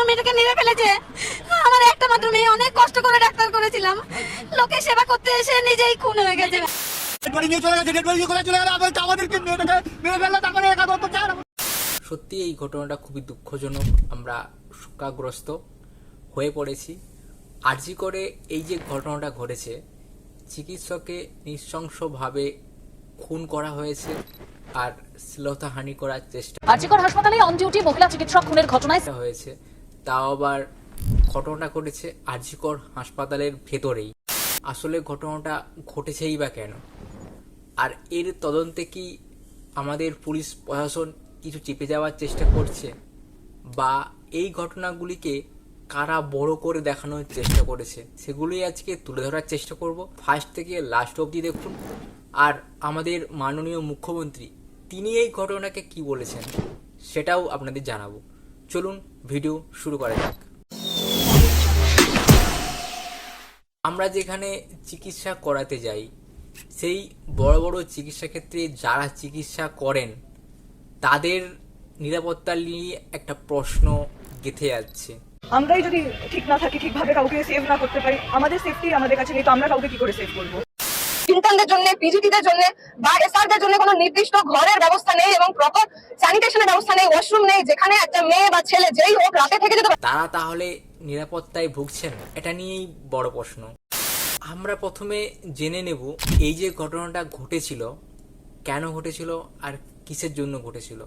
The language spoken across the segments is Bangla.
আমার মেয়েটাকে মেরে ফেলেছে। আমার একটা মাত্র মেয়ে অনেক কষ্ট করে ডাক্তার করেছিলাম। লোকে সেবা করতে এসে নিজেই খুন হয়ে গেছে। সত্যি এই ঘটনাটা খুবই দুঃখজনক। আমরা শোকাগ্রস্ত হয়ে পড়েছি। আর্জি করে এই যে ঘটনাটা ঘটেছে চিকিৎসককে নৃশংসভাবে খুন করা হয়েছে আর শ্লীলতাহানি করার চেষ্টা আরজিকর হাসপাতালে অন ডিউটি মহিলা চিকিৎসক খুনের ঘটনায় হয়েছে। তাও আবার ঘটনাটা ঘটেছে আরজিকর হাসপাতালের ভেতরেই। আসলে ঘটনাটা ঘটেছেই বা কেন? আর এর তদন্তে কি আমাদের পুলিশ প্রশাসন কিছু চেপে যাওয়ার চেষ্টা করছে? বা এই ঘটনাগুলিকে কারা বড় করে দেখানোর চেষ্টা করেছে? সেগুলোই আজকে তুলে ধরার চেষ্টা করব। ফার্স্ট থেকে লাস্ট অবধি দেখুন। আর আমাদের মাননীয় মুখ্যমন্ত্রী, তিনি এই ঘটনাকে কি বলেছেন সেটাও আপনাদের জানাব। চলুন ভিডিও শুরু করা যাক। আমরা যেখানে চিকিৎসা করাতে যাই, সেই বড় বড় চিকিৎসা ক্ষেত্রে যারা চিকিৎসা করেন, তাদের নিরাপত্তা নিয়ে একটা প্রশ্ন গেঁথে যাচ্ছে। আমরাই যদি ঠিক না থাকি, ঠিকভাবে কাউকে সেভ না করতে পারি, আমাদের সেফটি আমাদের কাছে নেই, তো আমরা কাউকে কি করে সেভ করব? ইন্টার্নদের জন্য পিজিটিদের জন্য বা এসআরদের জন্য কোনো নির্দিষ্ট ঘরের ব্যবস্থা নেই এবং প্রপার স্যানিটেশনের ব্যবস্থা নেই ওয়াশরুম নেই, যেখানে একটা মেয়ে বা ছেলে যেই হোক রাতে থেকে যেতে তারা তাহলে নিরাপত্তায় ভুগছেন এটা নিয়েই বড় প্রশ্ন। আমরা প্রথমে জেনে নেব এই যে ঘটনাটা ঘটেছিল, কেন ঘটেছিল আর কিসের জন্য ঘটেছিল।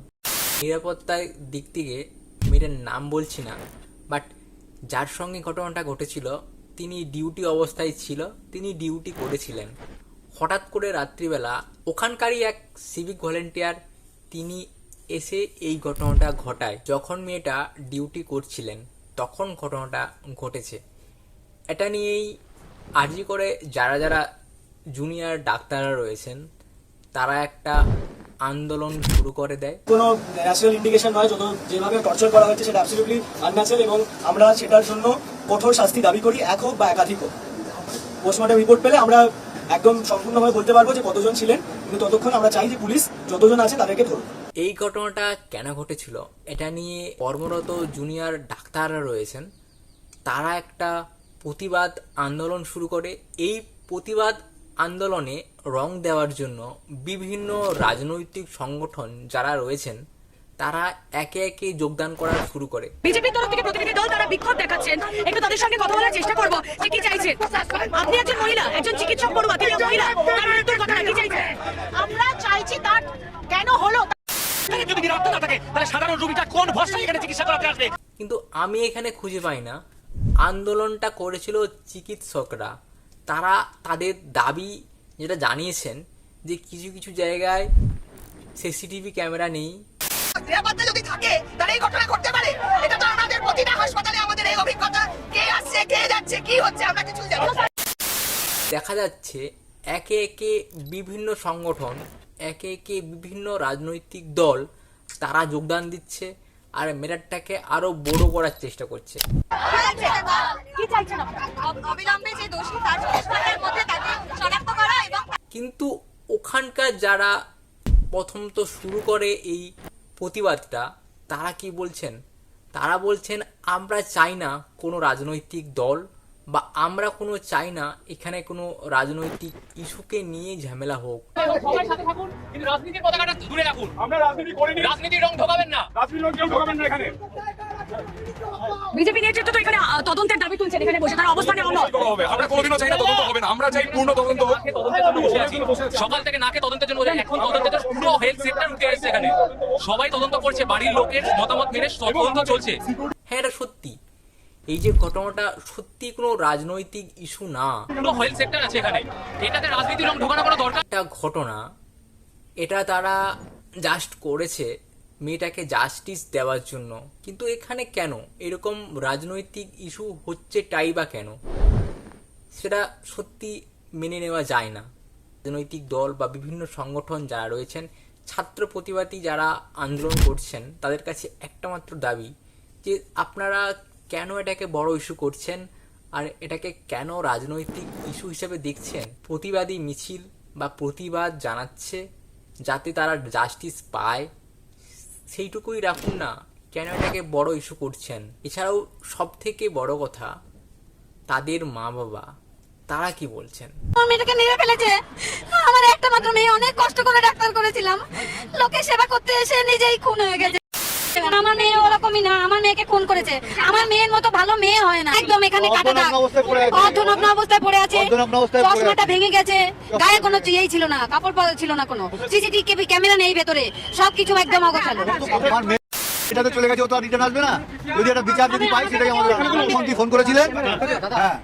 নিরাপত্তার দিক থেকে মেয়েটার নাম বলছি না বাট যার সঙ্গে ঘটনাটা ঘটেছিল, তিনি ডিউটি অবস্থায় ছিল, তিনি ডিউটি করেছিলেন। হঠাৎ করে রাত্রিবেলা ওখানকারই এক সিভিক ভলেন্টিয়ার তিনি এসে এই ঘটনাটা ঘটায়। যখন মেয়েটা ডিউটি করছিলেন, তখন ঘটনাটা ঘটেছে। এটা নিয়েই আর্জি করে যারা যারা জুনিয়র ডাক্তাররা রয়েছেন, তারা একটা আন্দোলন শুরু করে দেয়। কোনো ন্যাচারাল ইন্ডিকেশন নয়, যত যেভাবে টর্চার করা হয়েছে সেটা অ্যাবসলিউটলি আনন্যাচারাল এবং আমরা সেটার জন্য কঠোর শাস্তি দাবি করি, এক হোক বা একাধিক হোক। পোস্টমর্টম রিপোর্ট পেলে আমরা একদম সম্পূর্ণভাবে বলতে পারব যে কতজন ছিলেন কিন্তু ততক্ষণ আমরা চাই যে পুলিশ যতজন আছে তাদেরকে ধরুন এই ঘটনাটা কেন ঘটেছিল? এটা নিয়ে কর্মরত জুনিয়র ডাক্তাররা রয়েছেন। তারা একটা প্রতিবাদ আন্দোলন শুরু করে। এই প্রতিবাদ আন্দোলনে রং দেওয়ার জন্য বিভিন্ন রাজনৈতিক সংগঠন যারা রয়েছেন তারা একে একে যোগদান করা শুরু করে। বিজেপির তরফ থেকে বিক্ষোভ একটু তাদের সঙ্গে কথা বলার চেষ্টা করব যে কি চাইছেন আপনি একজন মহিলা একজন চিকিৎসক পড়ুয়া তিনি মহিলা তার মৃত্যুর কথা কি চাইছেন আমরা চাইছি তার কেন হলো? যদি নিরাপত্তা না থাকে তাহলে সাধারণ রোগীটা কোন ভরসায় এখানে চিকিৎসা করাতে আসবে? কিন্তু আমি এখানে খুঁজে পাই না। আন্দোলনটা করেছিল চিকিৎসকরা। তারা তাদের দাবি যেটা জানিয়েছেন যে কিছু কিছু জায়গায় সিসিটিভি ক্যামেরা নেই। নিরাপত্তা যদি থাকে তাহলে এই ঘটনা ঘটতে পারে। এটা তো আমাদের প্রতিটা হাসপাতালে আমাদের এই কে যাচ্ছে কি হচ্ছে? আমরা জানি দেখা যাচ্ছে একে একে বিভিন্ন সংগঠন একে একে বিভিন্ন রাজনৈতিক দল তারা যোগদান দিচ্ছে আর মেরাটটাকে আরও বড় করার চেষ্টা করছে। কিন্তু ওখানকার যারা প্রথম তো শুরু করে এই প্রতিবাদটা তারা কি বলছেন? তারা বলছেন আমরা চাই না কোনো রাজনৈতিক দল বা আমরা কোনো চাই না এখানে কোনো রাজনৈতিক ইস্যুকে নিয়ে ঝামেলা হোক। সবার সাথে থাকুন কিন্তু রাজনীতির পতাকাটা দূরে রাখুন। আমরা রাজনীতি করিনি। রাজনীতির রং ঢোকাবেন না। বিজেপি নেতৃত্ব তো এখানে তদন্তের দাবি তুলছেন এখানে বসে তার অবস্থানে হবে আমরা কোনোদিনও চাই না তদন্ত হবে না আমরা চাই পূর্ণ তদন্ত হোক। সকাল থেকে নাকে তদন্তের জন্য এখন তদন্তের জন্য পুরো হেলথ সেক্টর উঠে এসেছে এখানে। সবাই তদন্ত করছে বাড়ির লোকের মতামত মেনে তদন্ত চলছে। হ্যাঁ এটা সত্যি। এই যে ঘটনাটা সত্যি কোনো রাজনৈতিক ইস্যু না। পুরো সেক্টর আছে এখানে। এটাতে রাজনীতির রং ঢোকানো কোনো দরকার একটা ঘটনা এটা তারা জাস্ট করেছে মেয়েটাকে জাস্টিস দেওয়ার জন্য। কিন্তু এখানে কেন? এরকম রাজনৈতিক ইস্যু হচ্ছে টাই বা কেন? সেটা সত্যি মেনে নেওয়া যায় না। রাজনৈতিক দল বা বিভিন্ন সংগঠন যারা রয়েছেন ছাত্র প্রতিবাদী যারা আন্দোলন করছেন তাদের কাছে একটা মাত্র দাবি যে আপনারা কেন এটাকে বড় ইস্যু করছেন? আর এটাকে কেন রাজনৈতিক ইস্যু হিসেবে দেখছেন? প্রতিবাদী মিছিল বা প্রতিবাদ জানাচ্ছে যাতে তারা জাস্টিস পায়? সেইটুকুই রাখুন না। কেন এটাকে বড় ইস্যু করছেন? এছাড়াও সব থেকে বড় কথা, তাদের মা বাবা তারা কি বলছেন? আমার মেয়েটাকে মেরে ফেলেছে। আমার একটা মাত্র মেয়ে, অনেক কষ্ট করে ডাক্তার করেছিলাম। লোকে সেবা করতে এসে নিজেই খুন হয়ে গেছে। আমার মেয়ে ওরকমই না আমার মেয়েকে খুন করেছে। আমার মেয়ের মতো ভালো মেয়ে হয় না। একদম এখানে কাটা দাগ। অর্ধনগ্ন অবস্থায় পড়ে আছে। চশমাটা ভেঙে গেছে। গায়ে কোনো ইয়েই ছিল না কাপড় ছিল না কোনো। সিসিটিভি ক্যামেরা নেই ভেতরে। সবকিছু একদম অগোছালো। আমার এটাতে চলে গেছে ও তো রিটার্ন আসবে না। যদি একটা বিচার যদি পাই সেটাই আমাদের মুখ্যমন্ত্রী ফোন করেছিলেন। হ্যাঁ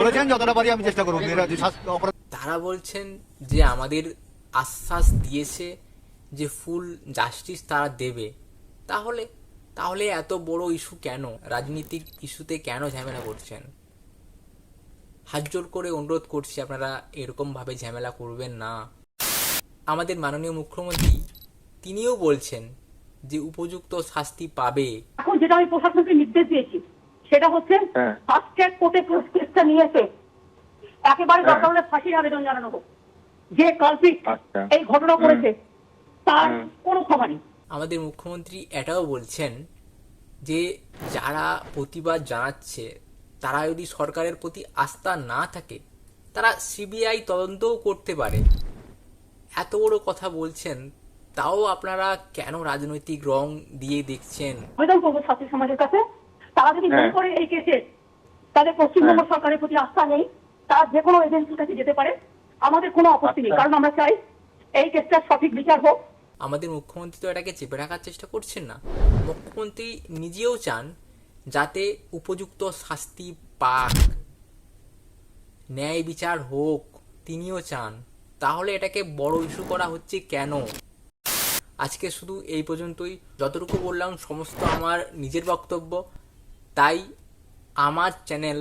বলেছেন যতটা পারি আমি চেষ্টা করব। তারা বলছেন যে আমাদের আশ্বাস দিয়েছে যে ফুল জাস্টিস তারা দেবে। তাহলে তাহলে এত বড় ইস্যু কেন? রাজনীতিক ইস্যুতে কেন ঝামেলা করছেন? হাত জোর করে অনুরোধ করছি আপনারা এরকমভাবে ঝামেলা করবেন না। আমাদের মাননীয় মুখ্যমন্ত্রী তিনিও বলছেন যে উপযুক্ত শাস্তি পাবে। এখন যেটা আমি প্রশাসনকে নির্দেশ দিয়েছি সেটা হচ্ছে ফার্স্ট ট্র্যাক কোর্টে কেসটা নিয়ে এসে একেবারে দরকার হলে ফাঁসির আবেদন জানানো হোক। যে কালপিট এই ঘটনা করেছে তার কোনো ক্ষমা নেই। আমাদের মুখ্যমন্ত্রী এটাও বলছেন যে যারা প্রতিবাদ জানাচ্ছে তারা যদি সরকারের প্রতি আস্থা না থাকে তারা সিবিআই তদন্তও করতে পারে। এত বড় কথা বলছেন তাও আপনারা কেন রাজনৈতিক রং দিয়ে দেখছেন? আবেদন করব ছাত্রী সমাজের কাছে তারা যদি মনে করে এই কেসে তাদের পশ্চিমবঙ্গ সরকারের প্রতি আস্থা নেই তারা যে কোনো এজেন্সির কাছে যেতে পারে আমাদের কোনো আপত্তি নেই। কারণ আমরা চাই এই কেসটার সঠিক বিচার হোক আমাদের মুখ্যমন্ত্রী তো এটাকে চেপে রাখার চেষ্টা করছেন না। মুখ্যমন্ত্রী নিজেও চান যাতে উপযুক্ত শাস্তি পাক, ন্যায় বিচার হোক, তিনিও চান। তাহলে এটাকে বড় ইস্যু করা হচ্ছে কেন? আজকে শুধু এই পর্যন্তই। যতটুকু বললাম, সমস্ত আমার নিজের বক্তব্য। তাই আমার চ্যানেল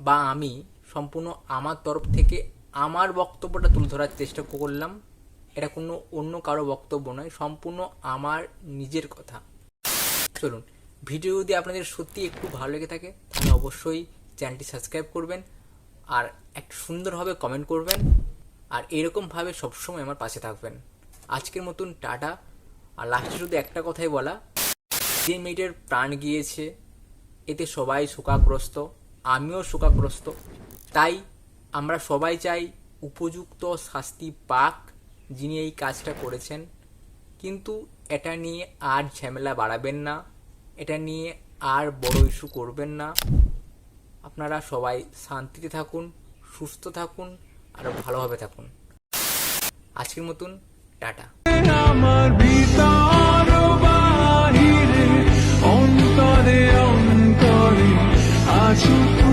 বা আমি সম্পূর্ণ আমার তরফ থেকে আমার বক্তব্যটা তুলে ধরার চেষ্টা করলাম। এটা কোনো অন্য কারও বক্তব্য নয়, সম্পূর্ণ আমার নিজের কথা। চলুন, ভিডিও যদি আপনাদের সত্যি একটু ভালো লেগে থাকে, তাহলে অবশ্যই চ্যানেলটি সাবস্ক্রাইব করবেন আর একটু সুন্দরভাবে কমেন্ট করবেন আর এরকমভাবে সবসময় আমার পাশে থাকবেন। আজকের মতন টাটা। আর লাস্টে শুধু একটা কথাই বলা, যে মেয়েটার প্রাণ গিয়েছে, এতে সবাই শোকাগ্রস্ত, আমিও শোকাগ্রস্ত। তাই আমরা সবাই চাই উপযুক্ত শাস্তি পাক। যিনি এই কাজটা করেছেন, কিন্তু এটা নিয়ে আর ঝামেলা বাড়াবেন না, এটা নিয়ে আর বড় ইস্যু করবেন না। আপনারা সবাই শান্তিতে থাকুন, সুস্থ থাকুন, আর ভালোভাবে থাকুন। আজকের মতন, টাটা। আমার ভিতর অন্তরে অন্তরে, আছো